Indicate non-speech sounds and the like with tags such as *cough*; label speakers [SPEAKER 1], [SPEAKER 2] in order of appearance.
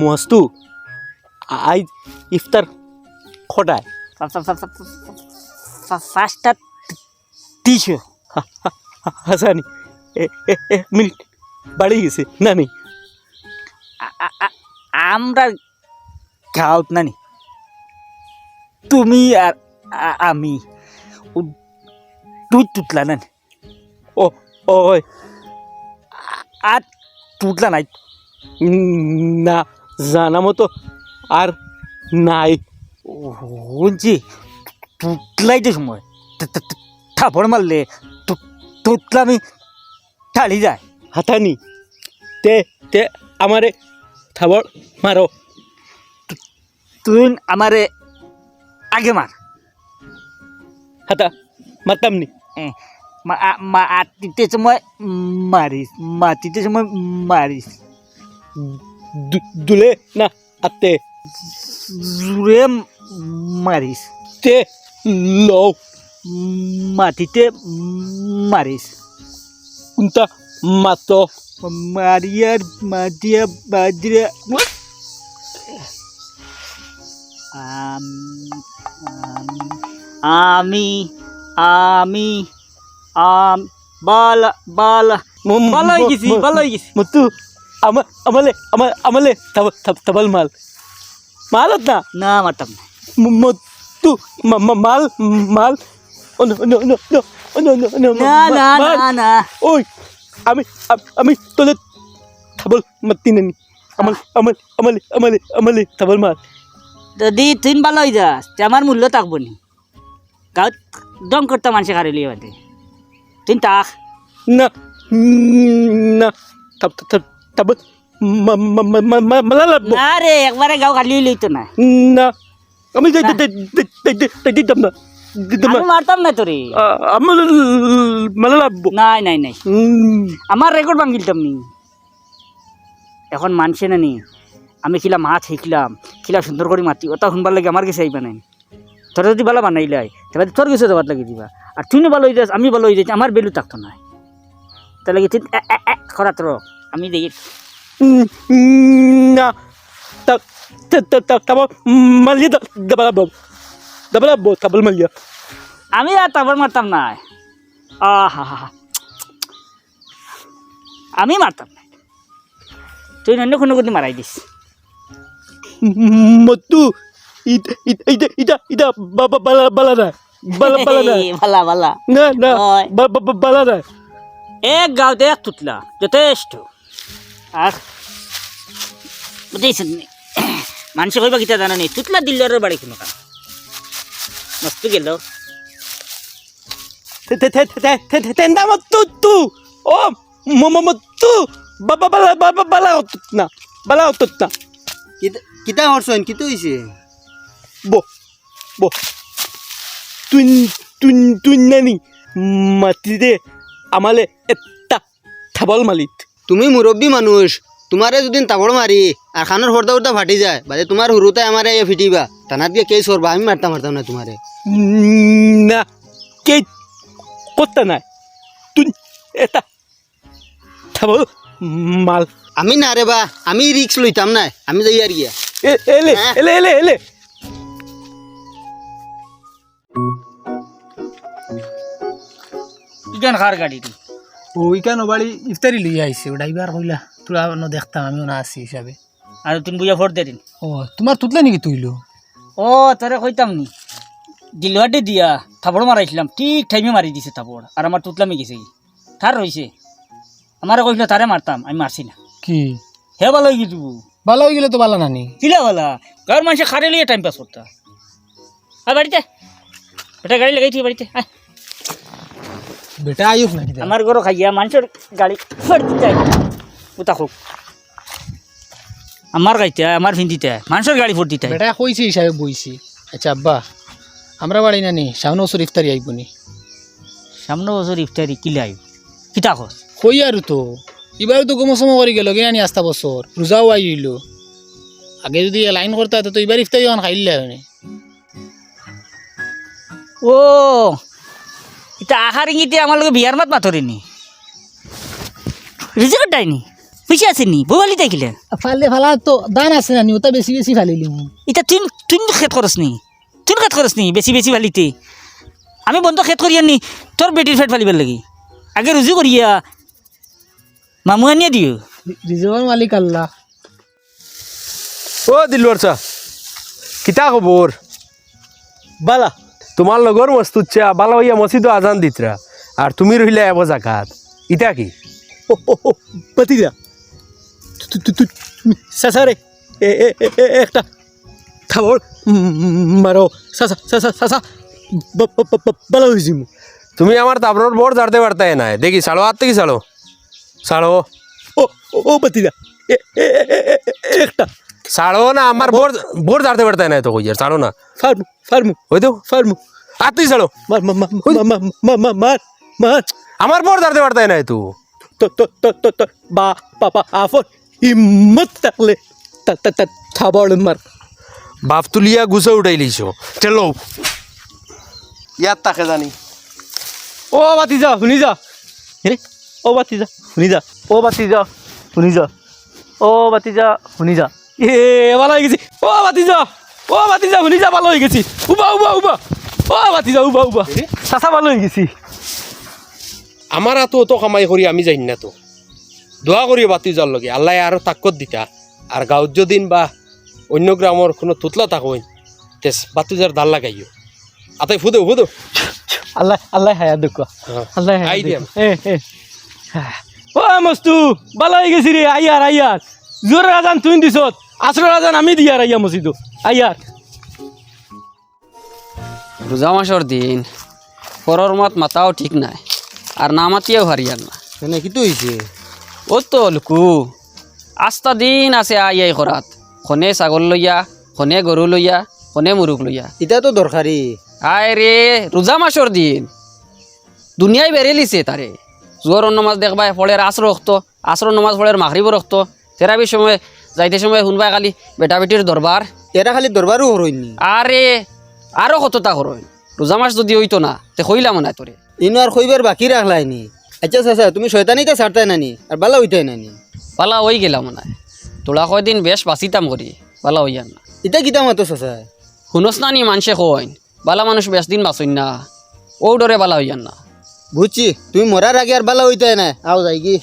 [SPEAKER 1] মস্তু আজ ইফতার খটায়
[SPEAKER 2] পাঁচটা তিনশো
[SPEAKER 1] হাসানি এ- এ- এক মিনিট বাড়ি গেছে
[SPEAKER 2] নানি। আমরা গাঁৱত নানি। তুমি আর আমি। তুই তুতলা নানি।
[SPEAKER 1] ও ওই।
[SPEAKER 2] আর তুতলা নাই।
[SPEAKER 1] না জানা মতো আর নাই।
[SPEAKER 2] শুনছি তুতলাই যে সময়। থাপড় মারলে তুতলা আমি ঢালি যায়।
[SPEAKER 1] হাতানি তে তে আমারে থাবর মারো
[SPEAKER 2] তুই আমারে আগে মার
[SPEAKER 1] হাতা মারতাম নি
[SPEAKER 2] এ, মা আ- মা আতিতে সময় মারিস মাতিতে সময় মারিস
[SPEAKER 1] দু- দুলে না আতে
[SPEAKER 2] জুড়ে মারিস
[SPEAKER 1] তে লও
[SPEAKER 2] মাটিতে মারিস
[SPEAKER 1] কুন্তা মাতো
[SPEAKER 2] মারিয়ার মাটিয়া বাজিয়া আমি আমি আম বালা বালা ভালো হয়ে গেছি ভালো হয়ে গেছি
[SPEAKER 1] মতু আমা আমালে আমা আমালে থাব থাব থাবল মাল মালত না
[SPEAKER 2] না মারতাম না
[SPEAKER 1] ম- মতু মা- মা- মাল মাল ও no no no no oh no no no
[SPEAKER 2] না না
[SPEAKER 1] মাল।
[SPEAKER 2] না না
[SPEAKER 1] ওই আমি আমি তোলে থাবল মাতি নানি আমাল আমাল আমালে আমালে আমালে থাবল মাল
[SPEAKER 2] যদি তুই ভালো হয়ে যাস তে আমার মূল্য থাকব নি গাঁত দম করতে মানুষে খারে লিয়ে বাদে তুই তাক
[SPEAKER 1] না না থাব থাব থাবল মালা লাগবো
[SPEAKER 2] না রে একবারে গাঁও খালি লইতো না
[SPEAKER 1] না আমি দে দে দে দিতাম না দিতাম না
[SPEAKER 2] আমি মারতাম না তোরে।
[SPEAKER 1] আমার মালা লাগবো
[SPEAKER 2] নাই নাই নাই। আমার রেকর্ড ভাঙিলতাম নি। এখন মানছে না নি। আমি খিলা মাছ শিখলাম খিলা সুন্দর করে মাতি ওটা শুনবার লাগে আমার কাছে আইবা নাই। তোর যদি ভালো বানাইলাই তাহলে তোর কাছে যাবার লাগে দিবা। আর তুই ভালো হয়ে যাস আমি ভালো হয়ে যাচ্ছি আমার বেলু থাকতো না তাহলে কি খরা তোর আমি দেখি
[SPEAKER 1] না তা তা তা তা তাবো মালিয়া দাবা দাবা লাগবো তাবল মালিয়া
[SPEAKER 2] আমি আর তারপর মারতাম না। আহা হা আমি মারতাম না। তুই অন্য কোনো গতি মারাই দিস।
[SPEAKER 1] মতু ইটা ইটা ইটা বাবা বালা বালা না। বালা বালা না। *laughs* না না। বালা না।
[SPEAKER 2] এক গাঁৱতে এক তুতলা। যথেষ্ট। আর বুঝেছেন মানুষে কইবা কিতা জানা নেই তুতলা দিল্লার বাড়ি কোনো
[SPEAKER 1] বাবা বালা বাবা বালা অতত না বালা অতত না
[SPEAKER 3] কিতা হরছন কিতো হইছে
[SPEAKER 1] bo bo তুই তুই তুই নানি মাটিতে আমালে এটা থাবল মালিত
[SPEAKER 3] তুমি মুরব্বী মানুষ তোমারে যদি তাবড় মারি আর খানোর হরদা উর্দা ফাটি যায় বাদে তোমার হুরুতে আমারে ইয়ে ফিটিবা তানাত গিয়ে কেস করবা আমি মারতাম মারতাম না তোমারে।
[SPEAKER 1] না কে করতে নাই। তুই এটা থাবল মাল।
[SPEAKER 3] আমি না রে বা আমি রিক্স লইতাম না আমি যাই আর গিয়া।
[SPEAKER 1] এ- এলে
[SPEAKER 3] হ্যাঁ।
[SPEAKER 1] এলে এলে এলে।
[SPEAKER 2] ইগান খার গাড়িটি
[SPEAKER 4] ওই কেন বাড়ি ইফতারি লইয়া আইছে ও ড্রাইভার কইলা তোরা অন্য দেখতাম আমিও না আছি হিসাবে।
[SPEAKER 2] আর তুমি বুঝা দে দিন
[SPEAKER 4] ও তোমার তুতলা নাকি তুইলো?
[SPEAKER 2] ও তোরে কইতাম নি। দিলহাটে দিয়া থাপড় মারাইছিলাম ঠিক টাইমে মারি দিছে থাপড় আর আমার তুতলামি গেছে তার রইছে আমারে কইছিল তারে মারতাম আমি মারছি না।
[SPEAKER 4] কি?
[SPEAKER 2] হে ভালো হয়ে গেছু
[SPEAKER 4] ভালো হয়ে গেলে তো ভালো নানি।
[SPEAKER 2] কিলা বলা? গাঁর মানুষে খারে লিয়ে টাইম পাস করতা আয় বাড়িতে এটা গাড়ি লাগাইছি বাড়িতে আয়
[SPEAKER 4] বেটা আয়ুক নাকি
[SPEAKER 2] আমার ঘরও খাইয়া মানুষের গাড়ি ফের দিতে আয় উতা হোক আমার গাইতে আমার ভিন্দিতে মানুষের গাড়ি ফোর দিতে।
[SPEAKER 4] বেটা কইছে হিসাবে বইছি আচ্ছা আব্বা আমরা বাড়ি নানি সামনে বছর ইফতারি আইবনি
[SPEAKER 2] সামনে বছর ইফতারি কিলা আইব কিতা খস
[SPEAKER 4] কই আর তো এবারে তো গমসম করে গেল কিনা নি আস্তা বছর রোজাও আই হইল আগে যদি লাইন করতে তো এবার ইফতারি এখন খাইলে হয়
[SPEAKER 2] ও এটা আহার ইঙ্গিতে আমার লগে বিয়ার মাত মাতরিনি রিজেক্ট ডাইনি পিছিয়ে আসেনি বৌবালি দেখিলে
[SPEAKER 4] ফালে ফালা তো দান আছে না ওটা বেশি বেশি ফালিলি
[SPEAKER 2] এটা তুই তুই খেত করস নি? তুই খেত করস নি বেশি বেশি ফালিতে? আমি বন্ধ খেত করি আনি তোর বেটির ফেট ফালিবার লাগি। আগে রুজু করিয়া মামু আনিয়ে দিও।
[SPEAKER 4] রিজর্ভর মালিক আল্লাহ।
[SPEAKER 5] ও দিলবার চা। কিতা খবর
[SPEAKER 1] বালা।
[SPEAKER 5] তোমার লগর মস্তুত চা বালা হইয়া মসজিদ আজান দিতরা আর তুমি রহিলা এব জাকাত। ইটা কি?
[SPEAKER 1] ও সারে একটা। থাবড়। মারো। ভালো হয়েছি
[SPEAKER 5] তুমি আমার তাবড়োর বোর্ড জাড়তে পারতে না। দেখি সাড়ো হাত থেকে সাড়ো সাড়ো
[SPEAKER 1] ও ও বাতিদা। একটা।
[SPEAKER 5] সাড়ো না আমার বোর্ড বোর্ড জাড়তে পারতে না তো কই সাড়ো না।
[SPEAKER 1] ফার্মু ফার্মু
[SPEAKER 5] ওই তো।
[SPEAKER 1] ফার্মু
[SPEAKER 5] হাত থেকে সাড়ো
[SPEAKER 1] মার মার
[SPEAKER 5] আমার বোর্ড জাড়তে পারতে না তো।
[SPEAKER 1] তো তো তো তো বা পাপা আফোর হিম্মত থাকলে তা তা তা খাবার মার
[SPEAKER 5] বাপ তুলিয়া গুছে উঠাই লিছো চলো ইয়াত তাকে জানি
[SPEAKER 1] ও বাতিজা শুনি যা রে ও বাতিজা শুনি যা ও বাতিজা শুনি যা ও বাতিজা শুনি যা এ ভালো হয়ে গেছি ও বাতিজা ও বাতিজা শুনি যা ভালো হয়ে গেছি উবা উবা উবা ও বাতিজা উবা উবা চাচা ভালো হয়ে গেছি
[SPEAKER 5] আমার আতো অত কামাই করি আমি যাই না তো দোয়া করি বাতি যার লগে। আল্লাহ আরও তাকত দিতা। আর গাঁৱত যদিন বা অন্য গ্রামর কোনো তুতলা তাকইন তেস বাতি যার দাল লাগাইও। আতাই ফুদো ফুদো।
[SPEAKER 1] আল্লাহ আল্লাহ হায়াত দুঃখ। আল্লাহ
[SPEAKER 5] আই দিয়াম।
[SPEAKER 1] ও মস্তু ভালো হয়ে গেছি রে আইয়ার আইয়ার জোর রাজান তুই দিছত। আসর রাজান আমি দিয়ার আইয়া মসজিদ আইয়ার
[SPEAKER 6] রোজা মাসর দিন পরর মত মাতাও ঠিক নাই আর না মাতিয়েও হারিয়ার না।
[SPEAKER 3] কেনে কি তো হয়েছে
[SPEAKER 6] ও তো লুকু আস্তা দিন আছে আই আই করাত খনে ছাগল লইয়া খনে গরু লইয়া খনে মুরুখ লইয়া।
[SPEAKER 3] এটা তো দরকারি
[SPEAKER 6] আয় রে রোজা মাসর দিন। দুনিয়ায় বেরেলিছে তারে জোর নমাজ দেখবাই ফলের আশ্র রক্ত আশ্র নমাজ ফলের মাখরিব রক্ত তেরাবির সময় যাইতে সময় শুনবাই খালি বেটা বেটির দরবার
[SPEAKER 3] এরা খালি দরবারও হরইনি
[SPEAKER 6] আরে আরও কতটা করই রোজা মাস যদি হইতো না তে হইলাম না তোরে
[SPEAKER 3] ইনো আর কইবার বাকি রাখলাইনি আচ্ছা চাচা তুমি শয়তানিতে ছাড়তে নানি আর বালা হইতে নানি।
[SPEAKER 6] বালা ওই গেলাম না তোলা কয়দিন বেশ বাঁচিতাম করি বালা হইয়ান না।
[SPEAKER 3] এটা কিতা তো চাচা?
[SPEAKER 6] শুনস না নি মানুষে কইন বালা মানুষ বেশ দিন বাঁচুন না ও দরে বালা হইয়ান না।
[SPEAKER 3] বুঝছি তুমি মরার আগে আর বালা হইতে না আও যাই কি।